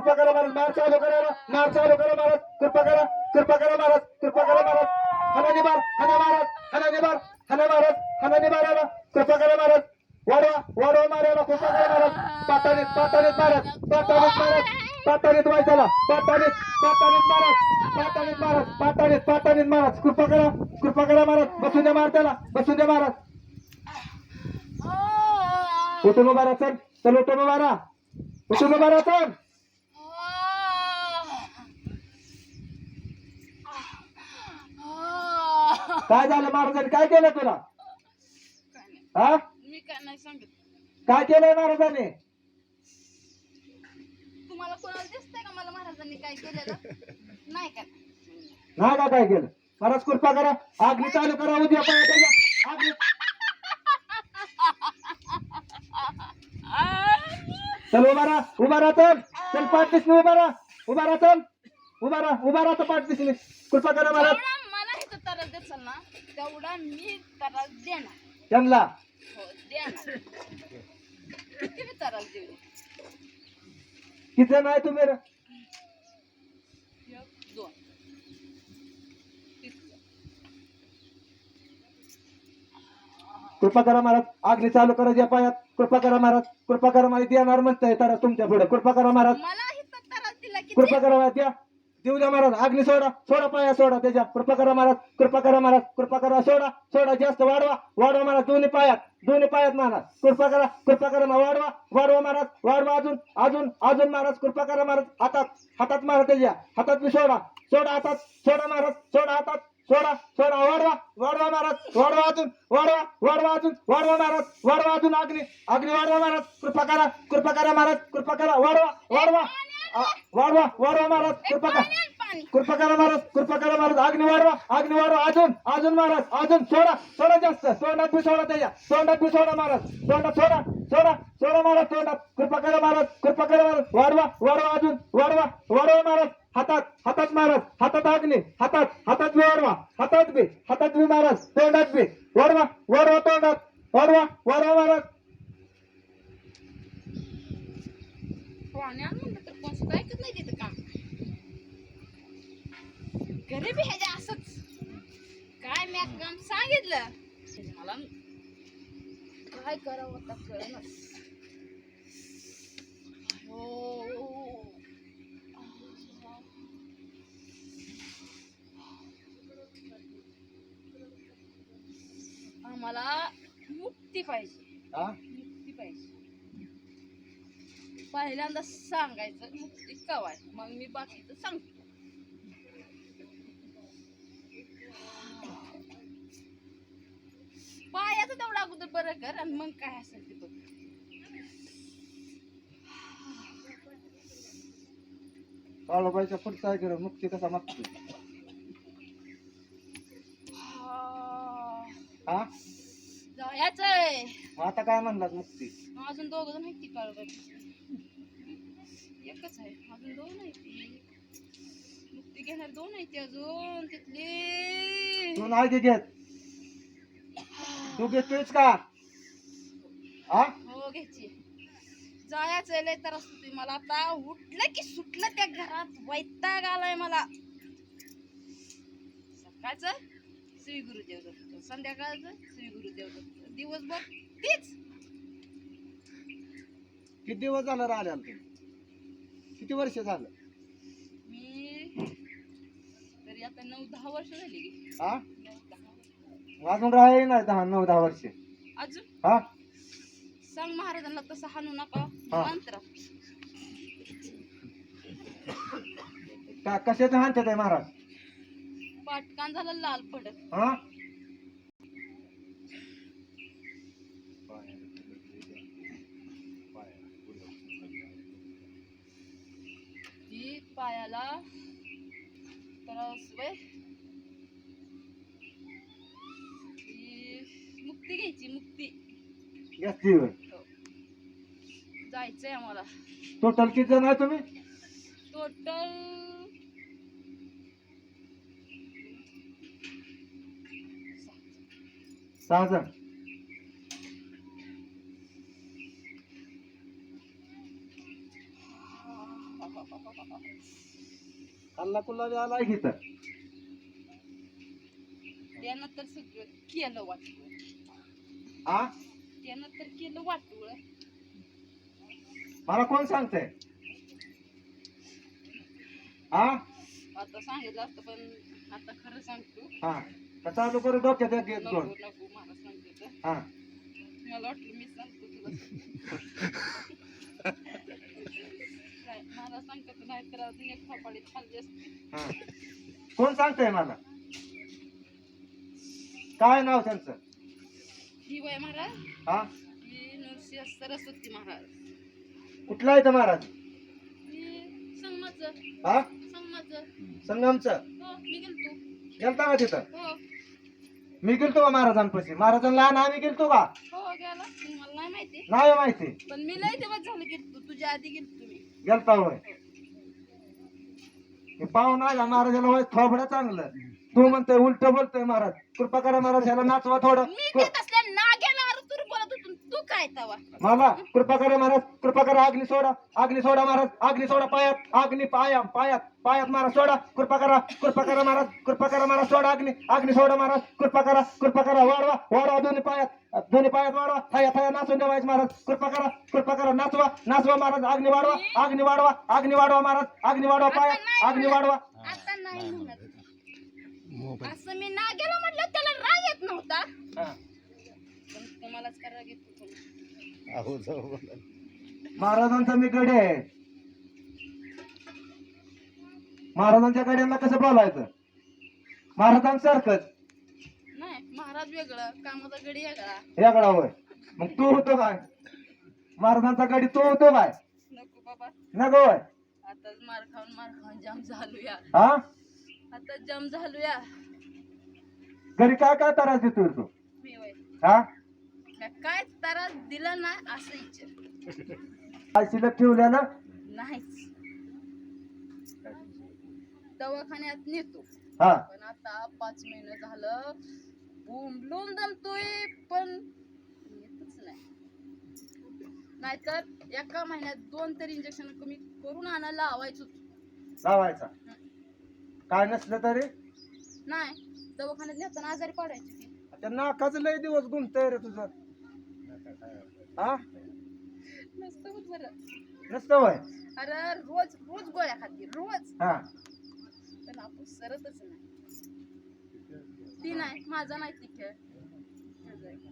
कृपा करा महाराज मार चालू करा मार चालू करा महाराज कृपा करा कृपा करा महाराज कृपा करा महाराज. हना निबार हना महाराज हना निबार हना महाराज हना निबाराला कृपा करा महाराज. वाढवा वाढवा मारायला कृपा करा महाराज. पातानीत पातानीत महाराज पातानीत महाराज पातानीत व्हायचाला पातानीत पातानीत महाराज पातानीत महाराज पातानीत पातानीत महाराज. कृपा करा कृपा करा महाराज. बसून द्या महाराज त्याला बसून द्या महाराज. उठून उभा राहा चल. चल उठून उभा राहा. उठून उभा राहा चल. काय झालं महाराजांनी? काय केलं तुला? हा? मी काय नाही सांगत. काय केलंय महाराजांनी? तुम्हाला कोणाला दिसतंय का मला महाराजांनी काय केलेलं? नाही का? नाही का काय केलं? महाराज कृपा करा. आगली चालू करा उद्या त्याच्या आगली. चल उभा राहा. उभा राहा चल. चल पाठ दिसली उभा राहा. उभा राहा चल. उभा राहा. उभा राहा तर पाठ दिसली. कृपा करा महाराज जेवढा मला इथं तरस देसाल ना तेवढा मी तरस देणार. त्यांना? हो देणार. किती मी तरस देऊ. किती नाही तुम्ही? रे? एक दोन. तिसरं. कृपा करा महाराज आगली चालू करा ज्या पायात. कृपा करा महाराज कृपा करा महाराज देणार म्हणताय तर तुमच्यापुढे. कृपा करा महाराज. मला इथं तरस दिला किती? कृपा करा महाराज द्या देऊ द्या महाराज अग्नी सोडा सोडा पाया सोडा त्याच्या कृपा करा महाराज कृपा करा महाराज कृपा करा सोडा सोडा जास्त वाढवा वाढवा महाराज दोन्ही पायात दोन्ही पायात महाराज. कृपा करा कृपा करा वाढवा वाढवा महाराज वाढवा अजून अजून अजून महाराज कृपा करा महाराज हातात हातात महाराज त्याच्या हातात मी सोडा सोडा हातात सोडा महाराज सोडा हातात सोडा सोडा वाढवा वाढवा महाराज वाढवा अजून वाढवा वाढवा अजून वाढवा महाराज वाढवा अजून अग्नी अग्नी वाढवा महाराज कृपा करा कृपा करा महाराज कृपा करा वाढवा वाढवा. वाढवा वाढवा महाराज कृपा करा. कृपा करा महाराज कृपा करा महाराज. अग्नी वाढवा अग्नी वाढवा. अजून अजून महाराज अजून सोडा सोडा जास्त. तोंडात बी सोडा त्याच्या. तोंडात बी सोडा महाराज. तोंडात सोडा सोडा सोडा महाराज तोंडात. कृपा करा महाराज कृपा करा महाराज. वाढवा वाढवा अजून वाढवा वाढवा महाराज. हातात हातात महाराज हातात अग्नी हातात हातात बी वाढवा. हातात बी हातात बी महाराज तोंडात बी. वाढवा वाढवा तोंडात. वाढवा वाढवा महाराज. पाणी ऐकत नाही तिथं काम. गरीबी ह्याच्या असंच. काय मी काम सांगितलं? मला काय करावं आता कळेनच हो. आम्हाला मुक्ती पाहिजे. पहिल्यांदा सांगायचं मुक्ती कवाय. मग मी बाकीचं सांगतो. पायाचं तेवढं अगोदर बरं कर आणि मग काय असेल ते बघ. काळोबाईच्या पुढचा आहे मुक्ती कसा मागतो हा. जायचंय आता काय म्हणलात मुक्ती अजून दोघ जण आहेत ती काळू एकच आहे. अजून दोन आहेत ती. मुक्ती घेणार दोन आहेत ती अजून. तिथली. तू नाही ते घेत. तू घेतोयस का? हा हो घ्यायची. जायचं लय तर असतो मला आता. उठलं की सुटलं त्या घरात. वैताग आलाय मला. सकाळचं श्री गुरुदेव दत्त. संध्याकाळचं श्री गुरुदेव दत्त. दिवसभर तीच. किती दिवस झालं राहिल्या तू? किती वर्ष झालं? मी तरी आता नऊ दहा वर्ष झाली की. हा? नऊ दहा वर्ष. अजून राहिले नाही दहा नऊ दहा वर्ष. अजून? हा? सांग महाराजांना तसं हाणू नका. हा. मंत्र का कशाचं हाणतात आहे महाराज? पाटकान झालं लाल पडत हा? पायाला त्रास वय. ती मुक्ती घ्यायची मुक्ती. होय. जायचंय आम्हाला. टोटल किती जण आहे तुम्ही? टोटल सहा जण. हल्ला कुल्ला बी आलाय की तर त्यानं तर सगळं केलं वाटलं हा त्यानं तर केलं वाटलं मला कोण सांगतंय? हा आता सांगितलं असतं पण आता खरं सांगतो. हा. का चालू करू डोक्यात एक एक नको दोन नको मला सांगतो तर. हा. मला वाटलं मी सांगतो तुला. काय, मला सांगतो नाही तर अजून एक थापाडी खाल्ली असते. हा. कोण सांगतंय मला? काय नाव त्यांचं? ही वय महाराज? हा? ही नृसिंह सरस्वती महाराज. कुठला आहे महाराज? ही संगमाचं. हा? संगमाचं. संगमचं? हो मी गेलतो. गेलता का तिथं? हो. मी गेलतो का महाराजांपाशी? महाराजांना लहान आम्ही गेलतो का? हो गेला. मला नाही माहिती. नाही माहिती. पण मी लय दिवस झालं गेलतो. तुझ्या आधी गेलतो. गेलता होय. हे पाहून आला महाराजाला होय थोबडं चांगलं. तू म्हणतोय उलट बोलतोय महाराज. कृपा करा महाराज ह्याला नाचवा थोडं. मी असल्या तवा. मला कृपा करा महाराज कृपा करा अग्नी सोडा अग्नी सोडा महाराज अग्नी सोडा पायात अग्नी पाया पायात पायात महाराज सोडा कृपा करा कृपा करा महाराज कृपा करा महाराज सोडा अग्नी अग्नी सोडा महाराज कृपा करा कृपा करा वाढवा वाढवा दोन्ही पायात दोन्ही पायात वाढवा थया थया नाचून द्यावायचं महाराज कृपा करा कृपा करा नाचवा नाचवा महाराज अग्नी वाढवा अग्नी वाढवा अग्नी वाढवा महाराज अग्नी वाढवा पायात अग्नी वाढवा. आता नाही म्हणत. असं मी नाग्याला म्हटलं त्याला राग येत नव्हता. हा. पण तुम्हालाच महाराजांचा मी गडे आहे. महाराजांच्या गड्यांना कसं बोलायचं? महाराजांसारखंच नाही महाराज वेगळं कामाचा गडी वेगळा. याकडा होय. मग तू होतो काय? महाराजांचा गडी तू होतो काय? नको बाबा. नको होय. आताच मार खाऊन मार खाऊन जाम झालूया. हा? आता जाम झालूया. घरी काय काय त्रास देतोय तू? मी वय हा? काय तारा दिला ना असं इच्छा काय शिल्लक ठेवल्या ना? नाहीच. दवाखान्यात नेतो. हा. पण आता पाच महिने झालं. बुंबलून जमतोय पण येतच नाही. नाहीतर एका महिन्यात दोन तरी इंजेक्शन कमी करून आणायला लावायचो. लावायचा. काय नसलं तरी? नाही दवाखान्यात नेताना आजारी पडायची ती. त्या नाकाचं लय दिवस गुंतय रे तुझं. हा? नसतं होत बरं. नसतं वय अरे रोज रोज गोळ्या खाते रोज. हा. पण आपण सरतच नाही. ती नाही माझा नाही ती खेळ. माझा आहे.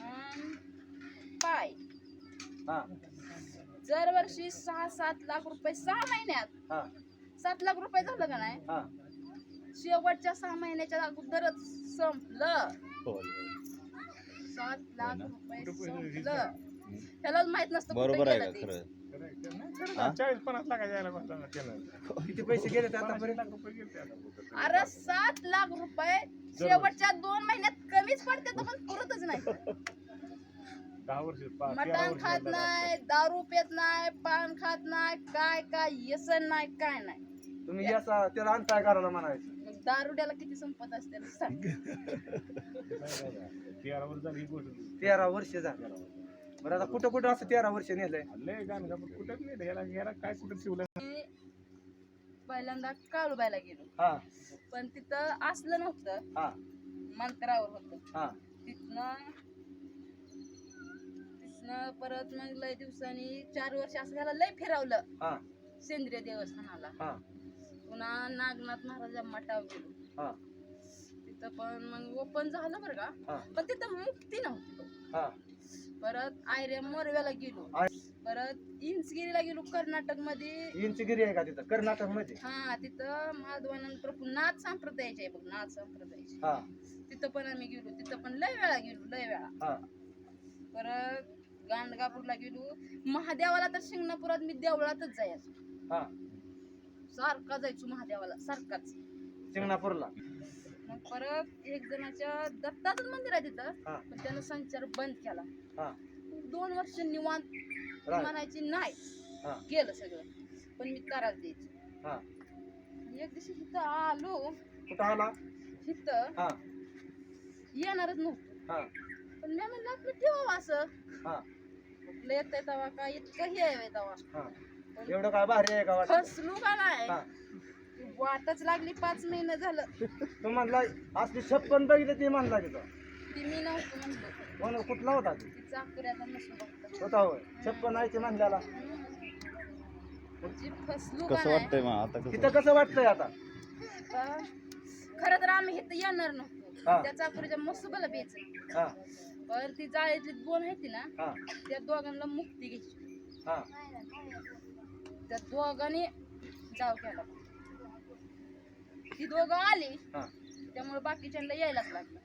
अं, पाय. हा. दरवर्षी सहा सात लाख रुपये सहा महिन्यात. हा. सात लाख रुपये झालं का नाही? हा. शेवटच्या सहा महिन्याच्या अगोदरच संपलं. सात लाख रुपये त्यालाच माहीत नसतं बरोबर आहे का. खरं? चाळीस पन्नास लाखाच्या यायला केलं. किती पैसे गेले. अरे सात लाख रुपये शेवटच्या दोन महिन्यात कमीच पडते तर पण पुरतच नाही. दहा वर्ष मटण खात. नाही दारू पेत नाही पान खात नाही काय काय व्यसन नाही काय नाही. तुम्ही याचा त्याला करायला म्हणायचं. दारुड्याला किती संपत असते तेरा वर्ष झाली ही गोष्ट तेरा वर्ष झालं. बरं आता कुठं कुठं असं तेरा वर्ष नेलंय? लय गाणं का पण कुठंच नाही ह्याला ह्याला काय कुठं शिवलं? मी पहिल्यांदा काळूबाईला गेलो. हा. पण तिथं असलं नव्हतं. हा. मंत्रावर होतं. हा. तिथनं तिथनं परत मग लय दिवसांनी चार वर्ष असं झालं लय फिरवलं. हा. सेंद्रिय देवस्थानाला. हा. पुन्हा नागनाथ महाराजा मठावर गेलो. हा. तिथं पण मग ओपन झालं बरं का. हा. पण तिथं मुक्ती नव्हती बघ. हा. परत आयर्या मोरव्याला गेलो. परत इंचगिरीला गेलो कर्नाटकमध्ये इंचगिरी आहे का तिथं? कर्नाटकमध्ये हा तिथं माधवानंद प्रभू नाथ संप्रदायाचे आहे बघ नाथ संप्रदायाचे. हा. तिथं पण आम्ही गेलो तिथं पण लय वेळा गेलो लय वेळा. हा. परत गांडगापूरला गेलो. महादेवाला तर शिंगणापुरात मी देवळातच जायचो. हा. सारखा जायचो महादेवाला सारखाच. शिंगणापूरला? मग परत एक जणाच्या दत्ताचं मंदिर आहे तिथं. हा. पण त्यानं संचार बंद केला. हा. दोन वर्ष निवांत राय. म्हणायची नाही. हा. गेलं सगळं. पण मी त्रास द्यायची. हा. एक दिवशी इथं आलो. कुठं आला? इथं. हा. येणारच नव्हतं. हा. पण मी म्हणलं आपलं ठेवावं असं. हा. कुठलं येतंय तवा काय इतकं हे आहे तवा. हा. एवढं काय भारी आहे का वाटतं? फसलू का नाही? हा. वाटच लागली पाच महिने झालं. तू म्हणला असली छप्पन बघितली ती म्हणला की तो ती मी नव्हतं म्हणलं. कोण कुठला होता ती? ती चाकऱ्याचा नसून बघता. होता होय. छप्पन आहे ती म्हणल्याला. जी फसलू का कसं नाही? वाटतंय मग आता तिथं कसं वाटतंय आता? तर खरं तर आम्ही इथं येणार नव्हतो. हा. त्या चाकरीच्या मसुबाला बेच हा. पण ती जाळीतली दोन आहे ना हा. त्या दोघांना मुक्ती घ्यायची. हा. त्या दोघांनी जाव केला. ती दोघं आली हा. त्यामुळे बाकीच्यांना यायलाच लागलं.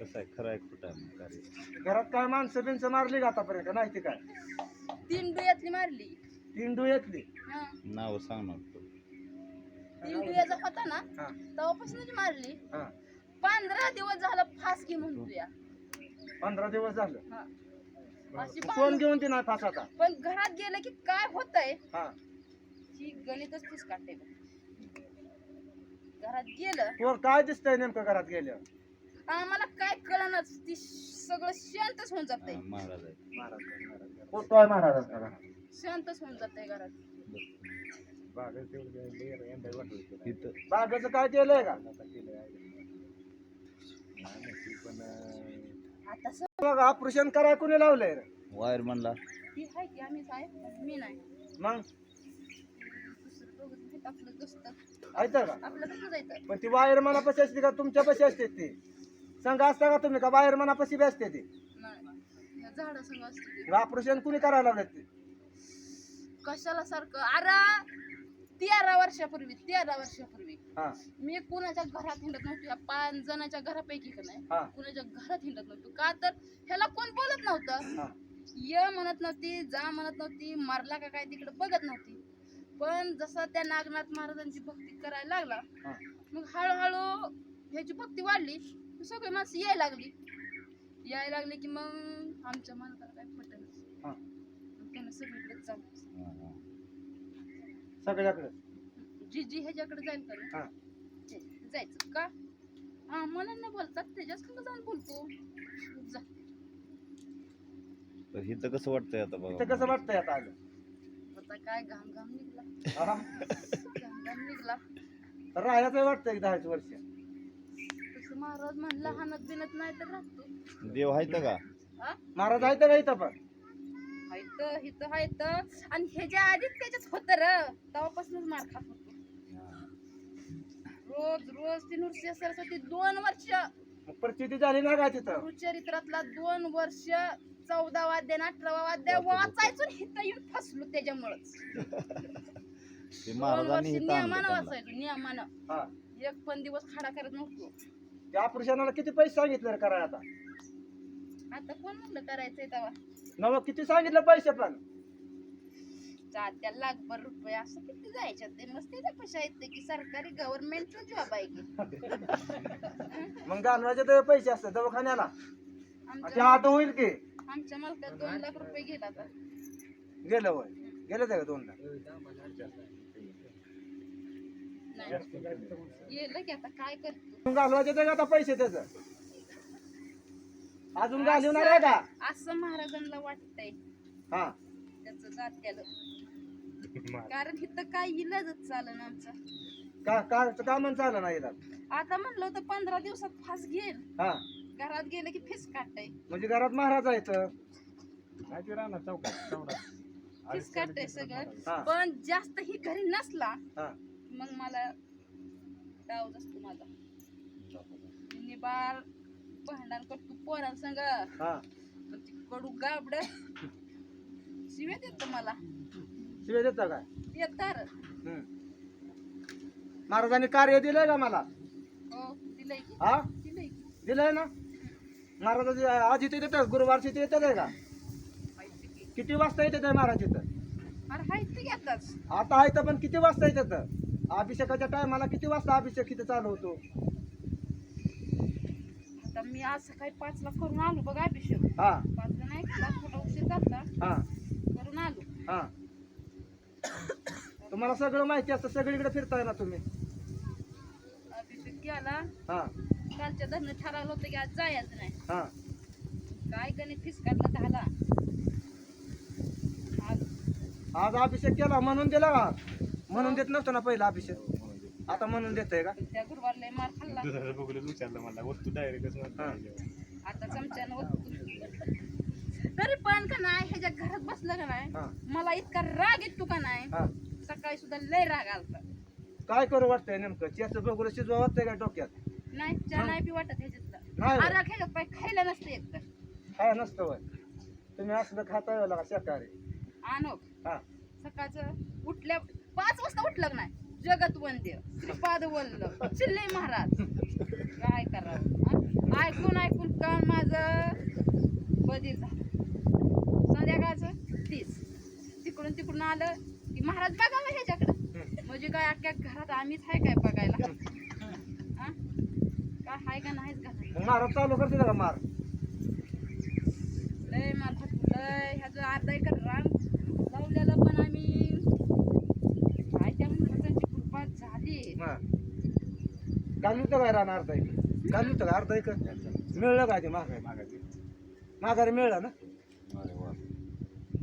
कसं आहे? खरं आहे खोटं आहे मग कार्य घरात काय माणसं बिनसं मारली का आतापर्यंत? का नाही ती काय? तीन डुयातली मारली. तीन डू येतली? हा. नाव सांग ना तू. तीन डुयाचा होता ना? हा. तेव्हापासूनच मारली. हा. पंधरा दिवस झालं फास घे म्हणतो या पंधरा दिवस झालं? हा. अशी कोण भांडणं- घेऊन ती नाही फास आता? पण घरात गेलं की काय होतंय? हा. ही गणितच फीस काढते. बघ. घरात गेलं. कोण काय दिसतंय नेमकं घरात गेल्यावर? आम्हाला काय कळणार ती सगळं शांतच होऊन जातंय. हा, महाराज आहे फोटो आहे महाराजांचा घरात. शांतच होऊन जातंय घरात. इथं. बागाचं काय केलंय का? आता सर ऑपरेशन कराय कोणी लावलंय रे? वायर म्हणला. ती आहे की आम्ही आहे. मी नाही. मग? दुसरं दोघं आपलं दोस्त ऐकतं का? आपलं कसं जायचं? पण ती वायर मनापाशी असते का? तुमच्या पशी असते ती. संघ असता का तुम्ही? का वायर मनापाशी बी असते ती? नाही या असते. ऑपरेशन कुणी करायला लावलं ते? कशाला सारखं? अरे तेरा वर्षापूर्वी तेरा वर्षापूर्वी. हा. मी कुणाच्या घरात हिंडत नव्हतो. या पाच जणांच्या घरापैकी का नाही? हा. कुणाच्या घरात हिंडत नव्हतो. का तर ह्याला कोण बोलत नव्हतं? हा. ये म्हणत नव्हती जा म्हणत नव्हती मारला का काय तिकडे बघत नव्हती. पण जसा त्या नागनाथ महाराजांची भक्ती करायला लागला हा. मग हळूहळू ह्याची भक्ती वाढली मग सगळी माणसं यायला लागली. यायला लागली की मग आमच्या मनाला काय पटलं हा. त्यानं सगळीकडे जाऊ हा, हा. सगळ्याकडे? जी जी ह्याच्याकडे जाईल का नाही, हा जायचं का? हा मला नाही बोलतात त्याच्याच संग जाऊन बोलतो. जा. तर इथं कसं वाटतंय आता इथं बघा कसं वाटतंय आता? आलं आता काय घाम घाम निघला. हा? घाम घाम निघला. तर राहायचं वाटतंय की दहाच वर्ष. तसं महाराज म्हणलं हानत बिनत नाही तर राहतो. देव आहे का? हा? महाराज आहे का इथं पण? हायत हिथं हायत. आणि ह्याच्या आधीच त्याच्यात होत र तेव्हापासूनच मार खात होतो. रोज रोज ती नृत्य सरस्वती दोन वर्ष मग परिस्थिती झाली ना का तिथं? गुरुचरित्रातला दोन वर्ष चौदा वाद्य आणि अठरावा वाद्य वाचायचो हिथं येऊन फसलो त्याच्यामुळंच. ते दोन वर्ष महाराजांनी इथं आणलं नियमानं त्यांना. वाचायचो नियमानं. हा. एक पण दिवस खाडा करत नव्हतो. त्या ऑपरेशनाला किती पैसे सांगितले रे करायला आता? आता कोण म्हणलं करायचंय तेव्हा? नव किती सांगितलं पैसे पण? त्या लाखभर रुपये असं किती जायच्यात ते मस्त त्याच्या पैसे आहेत ते की सरकारी गव्हर्नमेंटचा जॉब आहे की. मग घालवायचे तर पैसे असतात दवाखान्याला. ते आमच्या आता होईल की. आमच्या मालकात दोन लाख रुपये गेला आता. गेलं होय. गेलं ते का दोन लाख नाही. गेलं की आता काय करतो? मग घालवायचे ते का आता पैसे त्याच. अजून घालवणार आहे का? असं महाराजांना वाटतंय. हा. त्याचं जात्याला. कारण इथं काय इलाजच चालन आमचा. का का का म्हण चाललं नाही? आता म्हणलं होतं पंधरा दिवसात फास घेईल. हा. घरात गेलं की फीस काढताय. म्हणजे घरात महाराज आहे इथं. नाही ते राहणार चौकात चौकात. फीस काढताय सगळं. पण जास्त ही घरी नसला हा. मग मला डावच असतो माझा. निबार भांडण करतो पोरांसंग. हा. पण ती कडू गाबड. शिव्या देत मला. शिवाय देता काय. महाराजांनी कार्य दिलंय का मला? हो दिलंय की. हा? दिलंय की. दिलंय ना? महाराजाची आज इथे येतात गुरुवारची इथे येतात आहे का? माहिती की. किती वाजता येतात आहे महाराज इथं? अरे की आता आहे तर पण किती वाजता येतात? अभिषेकाच्या टायमाला किती वाजता अभिषेक इथे चालू होतो? आता मी आज सकाळी पाचला करून आलो बघा अभिषेक. हा. पाचला नाही केला थोडा उशीर झाला. हा. आलो हा. तुम्हाला सगळं माहिती असतं सगळीकडे फिरताय ना तुम्ही. अभिषेक गेला. हा. कालच्या धरणं ठरवलं होतं की आज जायचं नाही. हा. काय गणित काढलं दहाला आज. अभिषेक केला म्हणून दिला. का म्हणून देत नव्हतं ना पहिला अभिषेक. आता म्हणून देतोय का? त्या गुरुवारला लय मार खाल्ला. विचारलं मला वस्तू डायरेक्टच आता चमच्यानं ओतून. तरी पण का नाही ह्याच्या घरात बसलं का नाही मला इतका राग येतो का नाही हा. सकाळी सुद्धा लय राग आलता. काय करू वाटतंय नेमकं? त्याचं बघून शिजवा वाटतंय का डोक्यात? नाही चहा नाही बी वाटत ह्याच्यातलं नाही ह्याच्यात पाय खायला नसतं एक तर. काय नसतं वय तुम्ही असलं खाताय का शाकाहारी आणो. हा. सकाळचं उठल्या पाच वाजता उठलं का नाही? जगत वंद्य श्रीपाद वल्ल चिल्ले महाराज. काय करावं? हा? ऐकून ऐकून कान माझं बधीर झालं संध्याकाळचं तीस तिकडून आलं की महाराज बघावं ह्याच्याकडं. म्हणजे काय अख्ख्या घरात आम्हीच आहे काय बघायला? काय हाय का नाहीच घरात चालू करते का मार. लय मार लय. ह्याचं अर्धा एकर रान लावलेलं पण आम्ही काय त्या महाराजांची कृपा झाली. काय राहणार अर्धा एकर? का अर्धा एकर? मिळलं काय ते माघारी. माघारी मिळलं ना?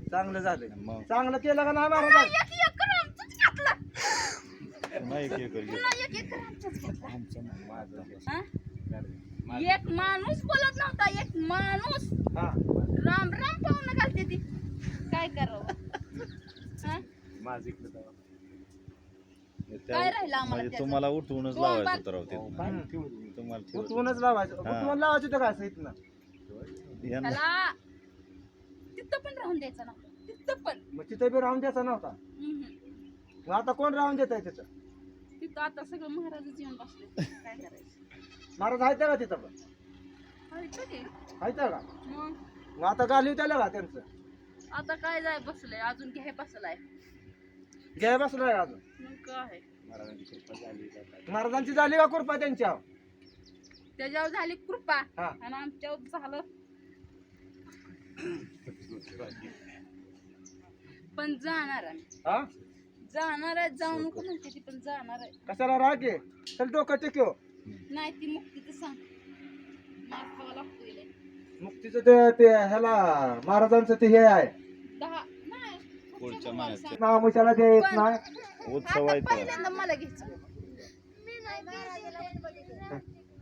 चांगलं झालं मग चांगलं केलं का नाही महाराज एक एकर आमचंच घेतलं नाही की करू पुन्हा एक एकर आमचंच घेतलं आमचं नाही, माझं हा? एक माणूस बोलत नव्हता एक माणूस हा राम राम पाहुणं घालते ती काय करावं हा? माझं इकडं जावं. त्या- काय राहिलं आम्हाला म्हणजे त्याचं? तुम्हाला उठवूनच लावायचं. काय ठेवू दे. तुम्हाला. उठवूनच लावायचं हा. उठवून लावायचं होतं काय असं इथनं यांना- त्याला तिथं पण राहून द्यायचं ना तिथं पण. मग तिथं बी राहून द्यायचा नव्हता? हम्म. मग आता कोण राहून देत आहे तिथं? तिथं आता सगळं महाराजच येऊन बसले. काय करायचं? महाराज आहेत का तिथं पण? हाय कधी? आहेत का? मग? मग आता घालू त्याला का त्यांचं? आता काय जाय बसलंय? अजून घे बसलाय. घ्याय बसलाय का अजून? मग काय महाराजांची कृपा झाली का काय? महाराजांची झाली का कृपा त्यांच्या त्याच्यावर झाली कृपा. हा. आणि आमच्यावर झालं. पण जाणार आहे. हा? जाणार आहे जाऊ नको म्हणते ती पण जाणार आहे. कशाला रागे चल डोकं टेक्यो नाही ती मुक्तीचं सांग. मार खावा लागतोय लय. मुक्तीचं ते ते ह्याला महाराजांचं ते हे आहे. दहा नाही पुढच्या महिन्यात. सांग. नाव मुशाला ते येत पण- नाही उत्सव आता आहे तो. पहिल्यांदा मला घ्यायचं.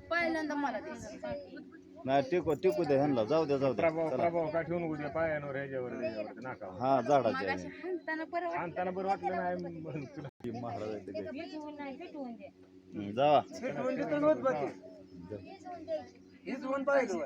पहिल्यांदा मला द्यायचं नाही टिकू टिकू दे ह्यांना जाऊ द्या जाऊ द्या प्रभाव चला. प्रभाव काय ठेवून उद्या पायावर ह्याच्यावर ह्याच्यावर नाकावर. हा झाडाच्या मगाशी आहे. हाणताना बरं वाटलं. आणताना बरं वाटलं नाही तुला ही महाराज जावा. हीच पाहिजे